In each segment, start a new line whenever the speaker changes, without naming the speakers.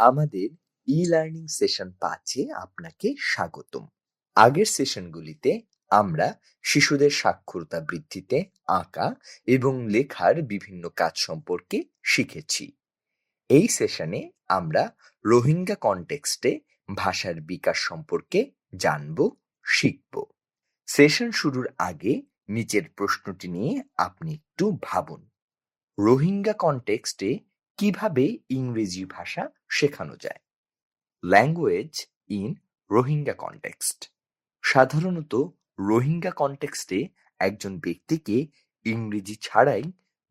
আমাদের e learning session পাঁচে আপনাকে স্বাগতম। আগের সেশনগুলিতে আমরা শিশুদের সাক্ষরতা বৃদ্ধিতে আঁকা এবং লেখার বিভিন্ন কাজ সম্পর্কে শিখেছি। এই সেশনে আমরা রোহিঙ্গা কনটেক্সটে ভাষার বিকাশ সম্পর্কে জানব, শিখব। সেশন শুরুর আগে নিচের প্রশ্নটি নিয়ে আপনি একটু ভাবুন। রোহিঙ্গা কনটেক্সটে কীভাবে ইংরেজি ভাষা শেখানো যায়? ল্যাঙ্গুয়েজ ইন রোহিঙ্গা কনটেক্সট সাধারণত রোহিঙ্গা কনটেক্সটে একজন ব্যক্তিকে ইংরেজি ছাড়াই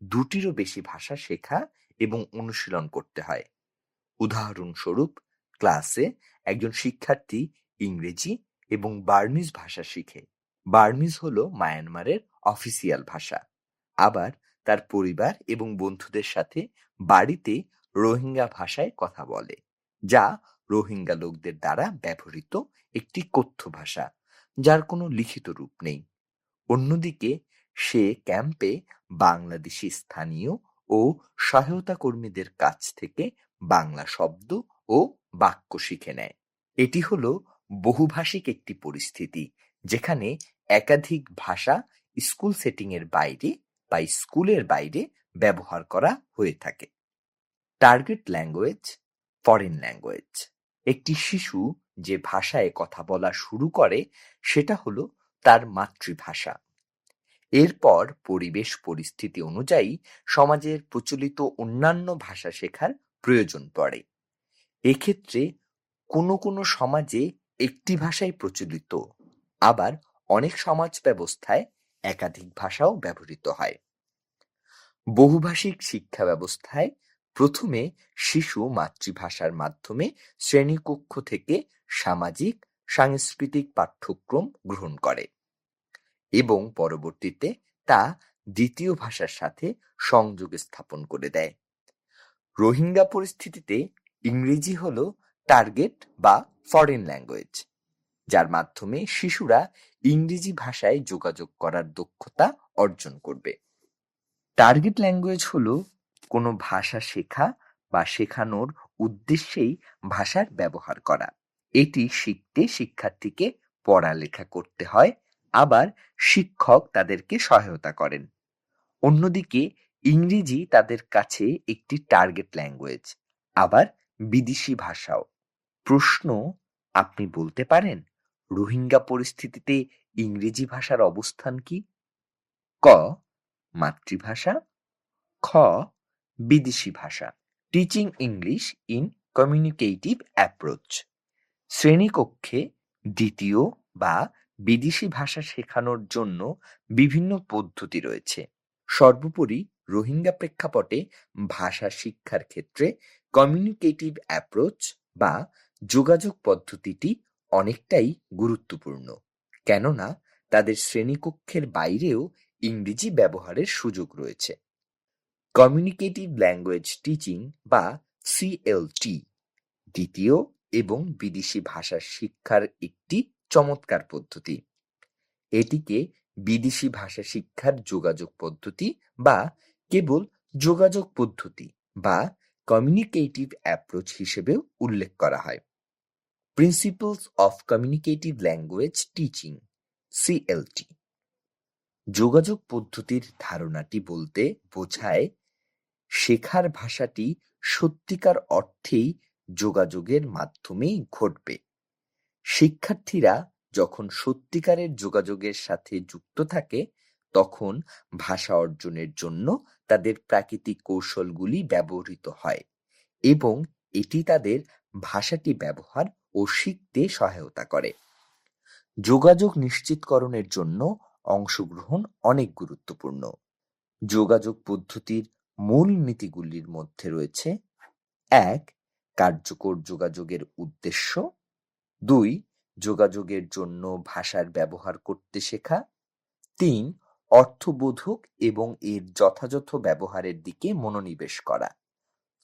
দুটিরও বেশি ভাষা শেখা এবং অনুশীলন করতে হয়। উদাহরণস্বরূপ ক্লাসে একজন শিক্ষার্থী ইংরেজি এবং বার্মিজ ভাষা শিখে। বার্মিজ হলো মায়ানমারের অফিসিয়াল ভাষা। আবার তার পরিবার এবং বন্ধুদের সাথে বাড়িতে রোহিঙ্গা ভাষায় কথা বলে, যা রোহিঙ্গা লোকদের দ্বারা ব্যবহৃত একটি কথ্য ভাষা, যার কোনো লিখিত রূপ নেই। অন্যদিকে, সে ক্যাম্পে বাংলাদেশি স্থানীয় ও সহায়তা কর্মীদের কাছ থেকে বাংলা শব্দ ও বাক্য শিখে নেয়। এটি হলো বহুভাষিক একটি পরিস্থিতি, যেখানে একাধিক ভাষা স্কুল সেটিং এর বাইরে বা স্কুলের বাইরে ব্যবহার করা হয়ে থাকে। Target language, foreign language. একটি শিশু যে ভাষায় কথা বলা শুরু করে, সেটা হলো তার মাতৃভাষা। এরপর পরিবেশ পরিস্থিতি অনুযায়ী সমাজের প্রচলিত অন্যান্য ভাষা শেখার প্রয়োজন পড়ে। এক্ষেত্রে কোনো কোনো সমাজে একটি ভাষাই প্রচলিত। আবার অনেক সমাজ ব্যবস্থায় একাধিক ভাষাও ব্যবহৃত হয়। বহুভাষিক শিক্ষা ব্যবস্থায় প্রথমে শিশু মাতৃভাষার মাধ্যমে শ্রেণীকক্ষ থেকে সামাজিক, সাংস্কৃতিক পাঠ্যক্রম গ্রহণ করে এবং পরবর্তীতে তা দ্বিতীয় ভাষার সাথে সংযোগ স্থাপন করে দেয়। রোহিঙ্গা পরিস্থিতিতে ইংরেজি হল টার্গেট বা ফরেন ল্যাঙ্গুয়েজ। যার মাধ্যমে শিশুরা ইংরেজি ভাষায় যোগাযোগ করার দক্ষতা অর্জন করবে। টার্গেট ল্যাঙ্গুয়েজ হলো কোনো ভাষা শেখা বা শেখানোর উদ্দেশ্যেই ভাষার ব্যবহার করা। এটি শিখতে শিক্ষার্থীকে পড়ালেখা করতে হয়, আবার শিক্ষক তাদেরকে সহায়তা করেন। অন্যদিকে ইংরেজি তাদের কাছে একটি টার্গেট ল্যাঙ্গুয়েজ আবার বিদেশি ভাষাও। প্রশ্ন আপনি বলতে পারেন? রোহিঙ্গা পরিস্থিতিতে ইংরেজি ভাষার অবস্থান কি? ক, মাতৃভাষা। খ, বিদেশি ভাষা। Teaching English in communicative approach. শ্রেণীকক্ষে দ্বিতীয় বা বিদেশি ভাষা শেখানোর জন্য বিভিন্ন পদ্ধতি রয়েছে। সর্বোপরি রোহিঙ্গা প্রেক্ষাপটে ভাষা শিক্ষার ক্ষেত্রে কমিউনিকেটিভ অ্যাপ্রোচ বা যোগাযোগ পদ্ধতিটি অনেকটাই গুরুত্বপূর্ণ। কেননা, তাদের শ্রেণীকক্ষের বাইরেও ইংরেজি ব্যবহারের সুযোগ রয়েছে। কমিউনিকেটিভ ল্যাঙ্গুয়েজ টিচিং বা সিএলটি দ্বিতীয় এবং বিদেশি ভাষা শিক্ষার একটি চমৎকার পদ্ধতি। এটিকে বিদেশি ভাষা শিক্ষার যোগাযোগ পদ্ধতি বা কেবল যোগাযোগ পদ্ধতি বা কমিউনিকেটিভ অ্যাপ্রোচ হিসেবেও উল্লেখ করা হয়। Principles of communicative language teaching CLT যোগাযোগ পদ্ধতির ধারণাটি বলতে বোঝায়, শেখার ভাষাটি সত্যিকার অর্থেই যোগাযোগের মাধ্যমেই ঘটবে। শিক্ষার্থীরা যখন সত্যিকারের যোগাযোগের সাথে যুক্ত থাকে, তখন ভাষা অর্জনের জন্য তাদের প্রাকৃতিক কৌশলগুলি ব্যবহৃত হয় এবং এটি তাদের ভাষাটি ব্যবহার ও শিখতে সহায়তা করে। যোগাযোগ নিশ্চিতকরণের জন্য অংশগ্রহণ অনেক গুরুত্বপূর্ণ। যোগাযোগ পদ্ধতির মূল নীতিগুলির মধ্যে রয়েছে, এক, কার্যকর যোগাযোগের উদ্দেশ্য। দুই, যোগাযোগের জন্য ভাষার ব্যবহার করতে শেখা। তিন, অর্থবোধক এবং এর যথাযথ ব্যবহারের দিকে মনোনিবেশ করা।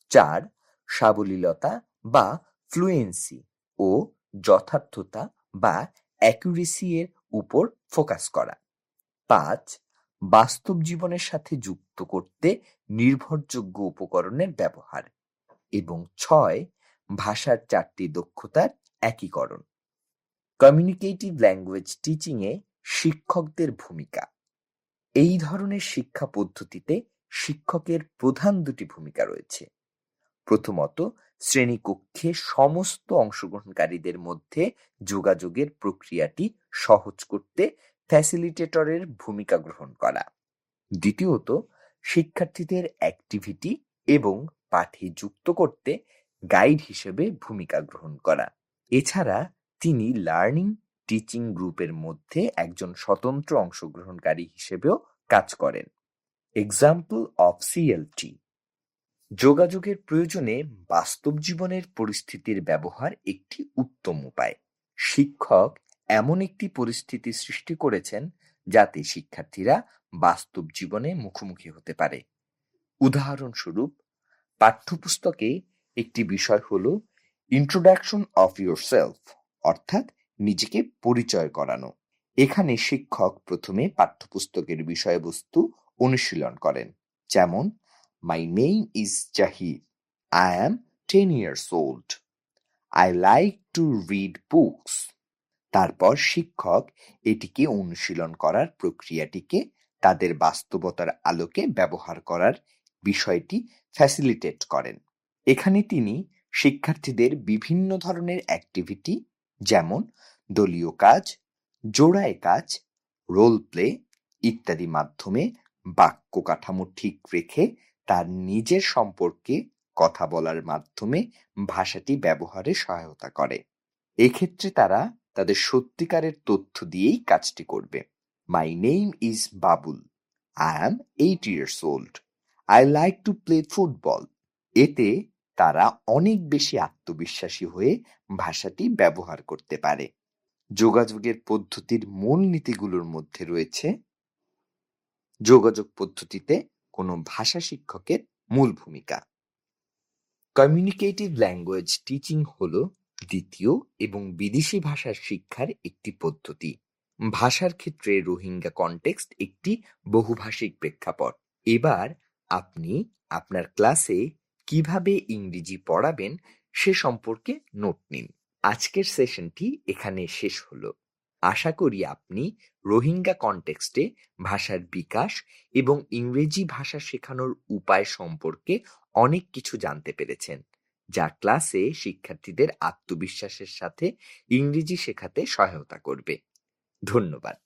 চার, সাবলীলতা বা ফ্লুয়েন্সি ও যথার্থতা বা অ্যাকুরেসি এর উপর ফোকাস করা। পাঁচ, বাস্তব জীবনের সাথে যুক্ত করতে নির্ভরযোগ্য উপকরণের ব্যবহার। এবং ছয়, ভাষার চারটি দক্ষতার একীকরণ। কমিউনিকেটিভ ল্যাঙ্গুয়েজ টিচিংয়ে শিক্ষকদের ভূমিকা। এই ধরনের শিক্ষা পদ্ধতিতে শিক্ষকের প্রধান দুটি ভূমিকা রয়েছে। প্রথমত শ্রেণীকক্ষে সমস্ত অংশগ্রহণকারীদের মধ্যে যোগাযোগের প্রক্রিয়াটি সহজ করতে ফ্যাসিলিটেটরের ভূমিকা গ্রহণ করা। দ্বিতীয়ত, শিক্ষার্থীদের অ্যাক্টিভিটি এবং পাঠে যুক্ত করতে গাইড হিসেবে ভূমিকা গ্রহণ করা। এছাড়া তিনি লার্নিং টিচিং গ্রুপের মধ্যে একজন স্বতন্ত্র অংশগ্রহণকারী হিসেবেও কাজ করেন। এক্সাম্পল অফ সিএলটি যোগাযোগের প্রয়োজনে বাস্তব জীবনের পরিস্থিতির ব্যবহার একটি উত্তম উপায়। শিক্ষক এমন একটি পরিস্থিতি সৃষ্টি করেছেন যাতে শিক্ষার্থীরা বাস্তব জীবনে মুখোমুখি হতে পারে। উদাহরণস্বরূপ, পাঠ্যপুস্তকে একটি বিষয় হলো ইন্ট্রোডাকশন অফ ইউর সেলফ অর্থাৎ নিজেকে পরিচয় করানো। এখানে শিক্ষক প্রথমে পাঠ্যপুস্তকের বিষয়বস্তু অনুশীলন করেন, যেমন my name is Zahid I am ten years old I like to read books তারপর শিক্ষক এটিকে অনুশীলন করার প্রক্রিয়াটিকে তাদের বাস্তবতার আলোকে ব্যবহার করার বিষয়টি ফ্যাসিলিটেট করেন। এখানে তিনি শিক্ষার্থীদের বিভিন্ন ধরনের অ্যাক্টিভিটি যেমন দলীয় কাজ, জোড়ায় কাজ রোল প্লে ইত্যাদি মাধ্যমে বাক্য কাঠামো ঠিক রেখে তার নিজের সম্পর্কে কথা বলার মাধ্যমে ভাষাটি ব্যবহারে সহায়তা করে। এক্ষেত্রে তারা তাদের সত্যিকারের তথ্য দিয়েই কাজটি করবে। My name is Babul I am eight years old I like to play football এতে তারা অনেক বেশি আত্মবিশ্বাসী হয়ে ভাষাটি ব্যবহার করতে পারে। যোগাযোগের পদ্ধতির মূল নীতিগুলোর মধ্যে রয়েছে। যোগাযোগ পদ্ধতিতে কোনো ভাষা শিক্ষকের মূল ভূমিকা। কমিউনিকেটিভ ল্যাঙ্গুয়েজ টিচিং হলো দ্বিতীয় এবং বিদেশি ভাষার শিক্ষার একটি পদ্ধতি। ভাষার ক্ষেত্রে রোহিঙ্গা কনটেক্সট একটি বহুভাষিক প্রেক্ষাপট। এবার আপনি আপনার ক্লাসে কীভাবে ইংরেজি পড়াবেন সে সম্পর্কে নোট নিন। আজকের সেশনটি এখানে শেষ হলো। আশা করি আপনি রোহিঙ্গা কনটেক্সটে ভাষার বিকাশ এবং ইংরেজি ভাষা শেখানোর উপায় সম্পর্কে অনেক কিছু জানতে পেরেছেন, যা ক্লাসে শিক্ষার্থীদের আত্মবিশ্বাসের সাথে ইংরেজি শেখাতে সহায়তা করবে। ধন্যবাদ।